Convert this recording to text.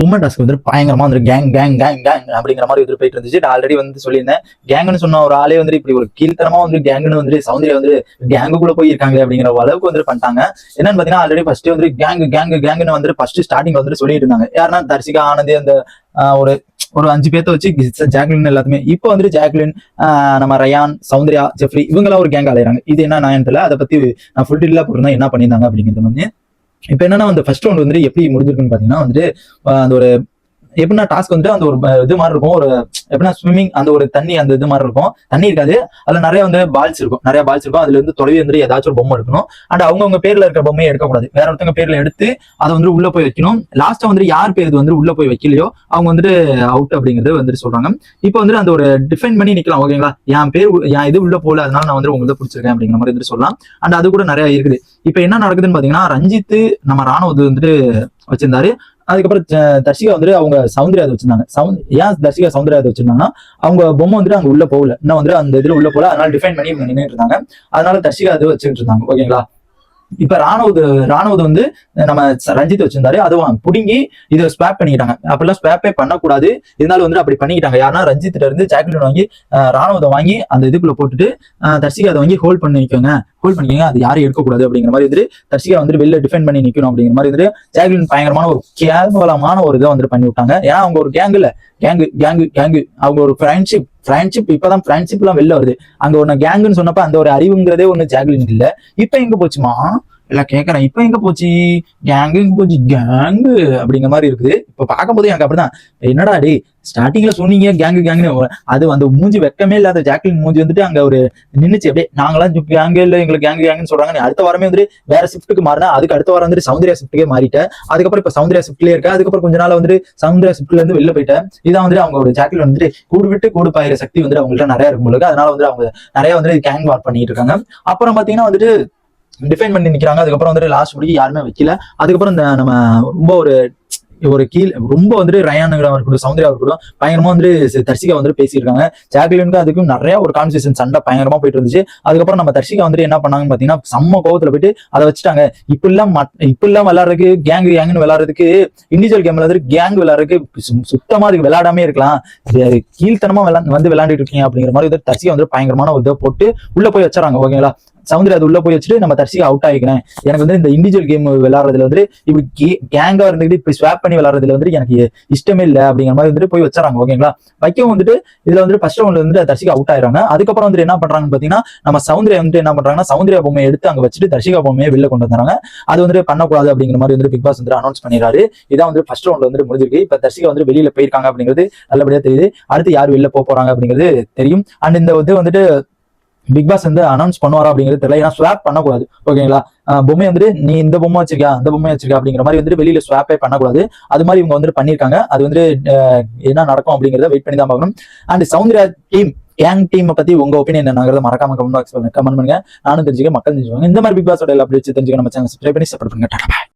Woman task வந்து பயங்கரமா வந்து கேங் கேங் கேங் கேங் அப்படிங்கிற மாதிரி வந்து போயிட்டு இருந்துச்சு. நான் ஆல்ரெடி வந்து சொல்லியிருந்தேன். கேங்னு சொன்ன ஒரு ஆளே வந்து இப்படி ஒரு கீழ்த்தனமா வந்து கேங்னு வந்து சௌந்தர்யா வந்து கேங்கு கூட போயிருக்காங்க அப்படிங்கிற அளவுக்கு வந்து பண்ணிட்டாங்க. என்னன்னு பாத்தீங்கன்னா ஆல்ரெடி ஃபர்ஸ்ட் வந்து கேங் கேங் கேங்னு வந்து ஃபர்ஸ்ட் ஸ்டார்டிங் வந்து சொல்லிட்டு இருந்தாங்க. யாருன்னா தர்சிகா ஆனந்தி அந்த ஒரு ஒரு அஞ்சு பேர்த்த வச்சு ஜாக்லின் எல்லாத்துமே. இப்போ வந்துட்டு ஜாக்லின் ஆஹ், நம்ம ரயான் சௌந்தர்யா ஜெஃப்ரி இவங்கெல்லாம் ஒரு கேங் அலையிறாங்க இது என்ன நான் தெரியல. அதை பத்தி நான் ஃபுல் டீலாக போட்டிருந்தா என்ன பண்ணியிருந்தாங்க அப்படிங்கிறது வந்து இப்போ என்னன்னா அந்த ஃபர்ஸ்ட் ரவுண்ட் வந்து எப்படி முடிஞ்சிருக்குன்னு பாத்தீங்கன்னா வந்துட்டு அந்த ஒரு எப்படின்னா டாஸ்க் வந்துட்டு அந்த ஒரு இது மாதிரி இருக்கும். ஒரு எப்படின்னா ஸ்விம்மிங் அந்த ஒரு தண்ணி அந்த இது மாதிரி இருக்கும். தண்ணி இருக்காது. அதுல நிறைய வந்து பால்ஸ் இருக்கும். நிறைய பால்ஸ் இருக்கும். அதுல இருந்து தொலைவி வந்து ஏதாச்சும் ஒரு பொம்மை எடுக்கணும். அண்ட் அவங்கவுங்க பேர்ல இருக்க பொம்மையை எடுக்கக்கூடாது. வேற ஒருத்தவங்க பேர்ல எடுத்து அதை வந்து உள்ள போய் வைக்கணும். லாஸ்டா வந்து யார் பேர் வந்து உள்ள போய் வைக்கலையோ அவங்க வந்துட்டு அவுட் அப்படிங்கிறது வந்துட்டு சொல்றாங்க. இப்போ வந்துட்டு அந்த ஒரு டிஃபைன் பண்ணி நிக்கலாம். ஓகேங்களா என் பேர் உ- என் இது உள்ள போல அதனால நான் வந்து உங்களுக்கு பிடிச்சிருக்கேன் அப்படிங்கிற மாதிரி வந்துட்டு சொல்லலாம். அண்ட் அது கூட நிறைய இருக்குது. இப்போ என்ன நடக்குதுன்னு பாத்தீங்கன்னா ரஞ்சித் நம்ம ராணுவ வந்துட்டு வச்சிருந்தாரு. அதுக்கப்புறம் தர்ஷிகா வந்துட்டு அவங்க சௌந்தர்யா வச்சிருந்தாங்க. சவுந்த் ஏன் தர்ஷிகா சௌந்தர்யா வச்சிருந்தாங்கன்னா அவங்க பொம்மை வந்துட்டு அங்க உள்ள போகல. இன்னும் வந்துட்டு அந்த இதுல உள்ள போல அதனால டிஃபைன் பண்ணி நின்றுட்டு நின்னுட்டு இருந்தாங்க. அதனால தர்ஷிகா அது வச்சுக்கிட்டு இருந்தாங்க. ஓகேங்களா? இப்ப ராணுவது ராணுவது வந்து நம்ம ரஞ்சித் வச்சிருந்தாரு. அதுவும் புடுங்கி இதை ஸ்வாப் பண்ணிக்கிட்டாங்க. அப்படிலாம் ஸ்வாப்பே பண்ணக்கூடாது. இருந்தாலும் வந்து அப்படி பண்ணிக்கிட்டாங்க. யாருன்னா ரஞ்சித்ல இருந்து ஜாக்லின் வாங்கி ராணுவத்தை வாங்கி அந்த இதுக்குள்ள போட்டுட்டு அஹ், தர்ஷிகா அதை வாங்கி ஹோல்ட் பண்ணிக்கோங்க ஹோல்ட் பண்ணிக்கோங்க. அது யாரும் எடுக்கக்கூடாது அப்படிங்கிற மாதிரி வந்துட்டு தர்ஷிகா வந்துட்டு வெளில டிஃபெண்ட் பண்ணி நிற்கணும் அப்படிங்கிற மாதிரி வந்துட்டு ஜாக்லின் பயங்கரமான ஒரு கேவலமான ஒரு இதை வந்துட்டு பண்ணி விட்டாங்க. ஏன்னா அவங்க ஒரு கேங்கு இல்லை. கேங்கு கேங்கு கேங்கு அவங்க ஒரு ஃப்ரெண்ட்ஷிப் ஃப்ரெண்ட்ஷிப் இப்பதான் ஃப்ரெண்ட்ஷிப்லாம் வெளில வருது. அங்க ஒன்னு கேங்குன்னு சொன்னப்ப அந்த ஒரு அறிவுங்கிறதே ஒன்று ஜாக்லின் இல்ல. இப்ப எங்க போச்சுமா? இல்ல கேக்குறேன். இப்ப எங்க போச்சு? கேங்கு எங்க போச்சு? கேங்கு அப்படிங்கிற மாதிரி இருக்குது. இப்ப பார்க்கும்போது எனக்கு அப்படிதான். என்னடா டே ஸ்டார்டிங்ல சொன்னீங்க கேங்கு கேங்னு அது அந்த மூஞ்சி வெக்கமே இல்லாத ஜாக்லின் மூஞ்சி வந்துட்டு அங்க ஒரு நின்னுச்சு. அப்படியே நாங்களாம் கேங்கு இல்ல எங்களுக்கு கேங்கு கேங்குன்னு சொல்றாங்க நீ அடுத்த வாரமே வந்து வேற ஷிஃப்ட்டுக்கு மாறினா அதுக்கு அடுத்த வாரம் வந்து சவுந்தர்யா ஷிஃப்ட்டுக்கே மாறிட்டேன். அதுக்கப்புறம் இப்ப சவுந்தர்யா ஷிஃப்ட்லயே இருக்க அதுக்கப்புறம் கொஞ்ச நாள் வந்துட்டு சவுந்தர்யா ஷிஃப்ட்ல இருந்து வெளில போயிட்டேன். இதான் வந்துட்டு அவங்க ஒரு ஜாக்கெட் வந்துட்டு கூடு விட்டு கூடு பாயிற சக்தி வந்துட்டு அவங்கள்ட்ட நிறைய இருக்கும் போல அதனால வந்து அவங்க நிறைய வந்துட்டு கேங் வார் பண்ணிட்டு இருக்காங்க. அப்புறம் பாத்தீங்கன்னா வந்துட்டு டிஃபைன் பண்ணி நிக்கிறாங்க. அதுக்கப்புறம் வந்துட்டு லாஸ்ட் முடிக்கு யாருமே வைக்கல. அதுக்கப்புறம் இந்த நம்ம ரொம்ப ஒரு ஒரு கீழ் ரொம்ப வந்துட்டு ரயானுங்களா இருக்கட்டும் சௌந்தர்யா இருக்கட்டும் பயங்கரமா வந்துட்டு சி- தர்ஷிகா வந்துட்டு பேசியிருக்காங்க. ஜாக்லினுக்கு அதுக்கும் நிறைய ஒரு கான்வர்சேஷன் சண்டை பயங்கரமா போயிட்டு இருந்துச்சு. அதுக்கப்புறம் நம்ம தர்ஷிகா வந்துட்டு என்ன பண்ணாங்கன்னு பாத்தீங்கன்னா செம்ம கோவத்துல போயிட்டு அதை வச்சுட்டாங்க. இப்பெல்லாம் இப்ப எல்லாம் விளாடுறதுக்கு கேங் கேங்னு விளாடுறதுக்கு இண்டிவிஜுவல் கேம்ல வந்து கேங் விளாடுறதுக்கு சு- சுத்தமா அதுக்கு விளையாடாமே இருக்கலாம். கீழ்த்தனமா விளா வந்து விளையாண்டுட்டு இருக்கீங்க அப்படிங்கிற மாதிரி வந்து தர்ஷிகா வந்து பயங்கரமான ஒரு இதை போட்டு உள்ள போய் வச்சுறாங்க ஓகேங்களா சவுந்தர் அது உள்ள போய் வச்சுட்டு நம்ம தர்ஷிகா அவுட் ஆகிக்கிறேன் எனக்கு வந்து இந்த இண்டிவிஜுவல் கேம் விளாட்றதுல வந்து இப்படி கேங்கா இருந்துட்டு இப்படி ஸ்வாப் பண்ணி விளாட்றதுல வந்து எனக்கு இஷ்டமே இல்லை அப்படிங்கிற மாதிரி வந்துட்டு போய் வச்சாங்க ஓகேங்களா வைக்கவும் வந்துட்டு இதுல வந்து ஃபர்ஸ்ட் ரவுண்ட்ல வந்து தர்சிகா அவுட் ஆயிடுறாங்க. அதுக்கப்புறம் வந்துட்டு என்ன பண்றாங்கன்னு பாத்தீங்கன்னா நம்ம சௌந்தர்யா வந்துட்டு என்ன பண்றாங்கன்னா சௌந்தர்யா பொம்மையை எடுத்து அங்க வச்சுட்டு தர்ஷிகா பொம்மையை வெளில கொண்டு வந்தாங்க. அது வந்துட்டு பண்ணக்கூடாது அப்படிங்கிற மாதிரி வந்து பிக் பாஸ் வந்து அனௌன்ஸ் பண்ணிடுறாரு. இதான் வந்து ஃபர்ஸ்ட் ரவுண்ட்ல வந்து முடிஞ்சிருக்கு. இப்ப தர்ஷிகா வந்து வெளியில போயிருக்காங்க அப்படிங்கிறது நல்லபடியா தெரியுது. அடுத்து யார் வெளில போக போறாங்க அப்படிங்கிறது தெரியும். அண்ட் இந்த இது வந்துட்டு பிக் பாஸ் வந்து அனௌன்ஸ் பண்ணுவாரா அப்படிங்கிறது தெரியல. ஏன்னா ஸ்வாப் பண்ணக்கூடாது. ஓகேங்களா பொம்மை வந்துட்டு நீ இந்த பொம்மை வச்சிருக்கியா? அந்த பொம்மை வச்சிருக்கா அப்படிங்கிற மாதிரி வந்துட்டு வெளியில ஸ்வாப்பே பண்ணக்கூடாது. அது மாதிரி இவங்க வந்துட்டு பண்ணிருக்காங்க அது வந்து என்ன நடக்கும் அப்படிங்கிறத வெயிட் பண்ணி தான் பார்க்கணும். And Soundarya team gang team பத்தி உங்க ஒப்பீனியன் என்னங்கிறத மறக்காம கமெண்ட் பாக்ஸ் கமெண்ட் பண்ணுங்க. நானும் தெரிஞ்சுக்க மக்கள் தெரிஞ்சுக்கோங்க இந்த மாதிரி பிக் பாஸோட எல்லா அப்படி தெரிஞ்சுக்க நம்ம சேனல் சப்ஸ்கிரைப் பண்ணி சப்போர்ட் பண்ணுங்க.